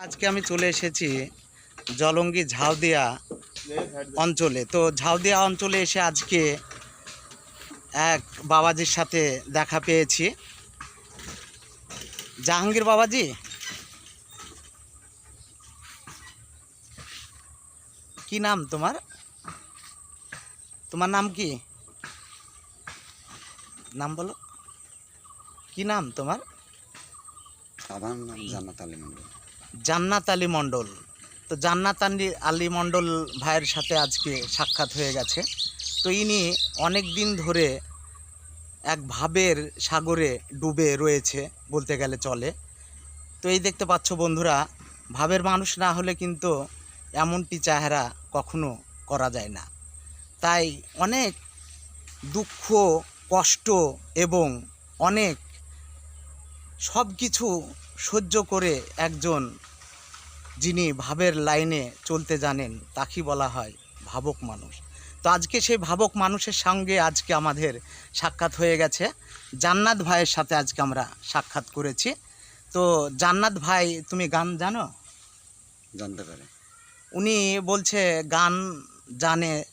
আজকে আমি চলে এসেছি জলঙ্গি ঝাউদিয়া অঞ্চলে। তো ঝাউদিয়া অঞ্চলে এসে আজকে এক বাবাজির সাথে দেখা পেয়েছি। জাহাঙ্গীর বাবাজি? কি নাম তোমার? তোমার নাম কি? নাম বলো। কি নাম তোমার? আমার নাম জান্নাত আলী মন্ডল জান্নাত আলী মণ্ডল। তো জান্নাত আলী আলী মণ্ডল ভাইয়ের সাথে আজকে সাক্ষাৎ হয়ে গেছে। তো ইনি অনেক দিন ধরে এক ভাবের সাগরে ডুবে রয়েছে বলতে গেলে চলে। তো এই দেখতে পাচ্ছ বন্ধুরা, ভাবের মানুষ না হলে কিন্তু এমনটি চেহারা কখনো করা যায় না। তাই অনেক দুঃখ, কষ্ট এবং অনেক সব কিছু সহ্য করে একজন যিনি ভাবের লাইনে চলতে জানেন তাকেই বলা হয় ভাবক মানুষ। তো আজকে সেই ভাবক মানুষের সঙ্গে আজকে আমাদের সাক্ষাৎ হয়ে গেছে। জান্নাত ভাইয়ের সাথে আজকে আমরা সাক্ষাৎ করেছি। তো জান্নাত ভাই তুমি গান জানো? জানতে পারে। উনি বলছে গান জানে।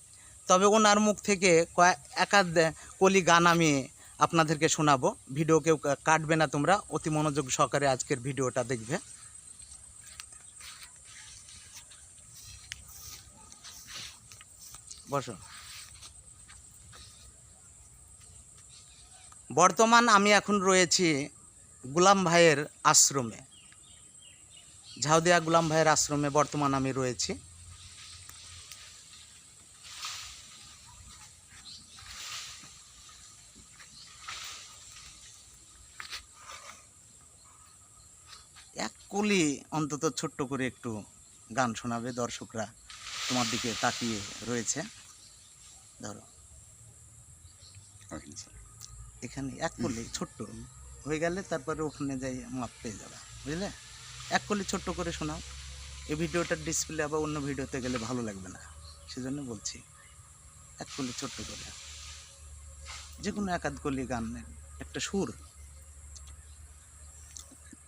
তবে ওনার মুখ থেকে কয়েক একাধ কলি গান আমি আপনাদেরকে শোনাবো। ভিডিও কেউ কাটবে না তোমরা, অতি মনোযোগ সহকারে আজকের ভিডিওটা দেখবে। বসো। বর্তমান আমি এখন রয়েছি গুলাম ভাইয়ের আশ্রমে। ঝাউদিয়া গুলাম ভাইয়ের আশ্রমে বর্তমান আমি রয়েছি এক কলি অন্তত ছোট্ট করে একটু গান শোনাবে দর্শকরা। তোমার দিকে তাকিয়ে রয়েছে। ধরো। আচ্ছা। এখানে এক কলি ছোট্ট হয়ে গেলে তারপরে ওখানে যাই মাপ পেয়ে যাবে বুঝলে? এক কলি ছোট্ট করে শোনাও। এই ভিডিওটার ডিসপ্লে আবার অন্য ভিডিওতে গেলে ভালো লাগবে না। সেজন্য বলছি এক কলি ছোট্ট করে। যে কোনো এক আধ কলি গানের একটা সুর।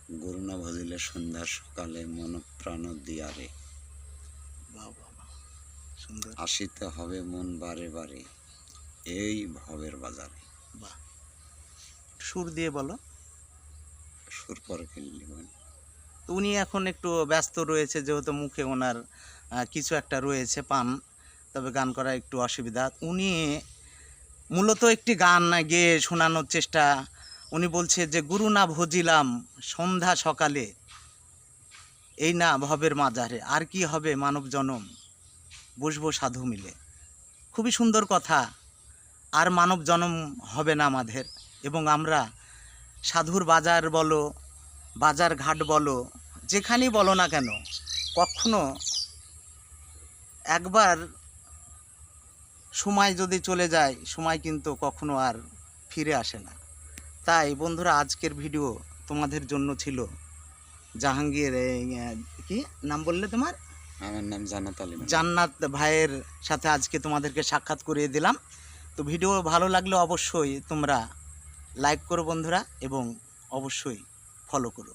গরু না ভজিলে সন্ধ্যা সকালে মন প্রাণ দিয়ারে আসিতে হবে মন বারে বারে এই ভবের বাজারে। সুর দিয়ে বলো। সুর পরে কিনলি উনি এখন একটু ব্যস্ত রয়েছে যেহেতু মুখে ওনার কিছু একটা রয়েছে পান তবে গান করা একটু অসুবিধা। উনি মূলত একটি গান গেয়ে শোনানোর চেষ্টা উনি বলছে যে, গুরু না ভজিলাম সন্ধ্যা সকালে। এই না ভবের মাজারে আর কি হবে মানব জনম? বসবো সাধু মিলে। খুবই সুন্দর কথা। আর মানব জনম হবে না আমাদের। এবং আমরা সাধুর বাজার বলো, বাজার ঘাট বলো, যেখানেই বলো না কেন, কখনো একবার সময় যদি চলে যায়, সময় কিন্তু কখনো আর ফিরে আসে না। তাই বন্ধুরা আজকের ভিডিও তোমাদের জন্য ছিল জাহাঙ্গীর কি নাম বললে তোমার? আমার নাম জান্নাত আলী জান্নাত ভাইয়ের সাথে আজকে তোমাদেরকে সাক্ষাৎ করিয়ে দিলাম। তো ভিডিও ভালো লাগলে অবশ্যই তোমরা লাইক করো বন্ধুরা এবং অবশ্যই ফলো করো।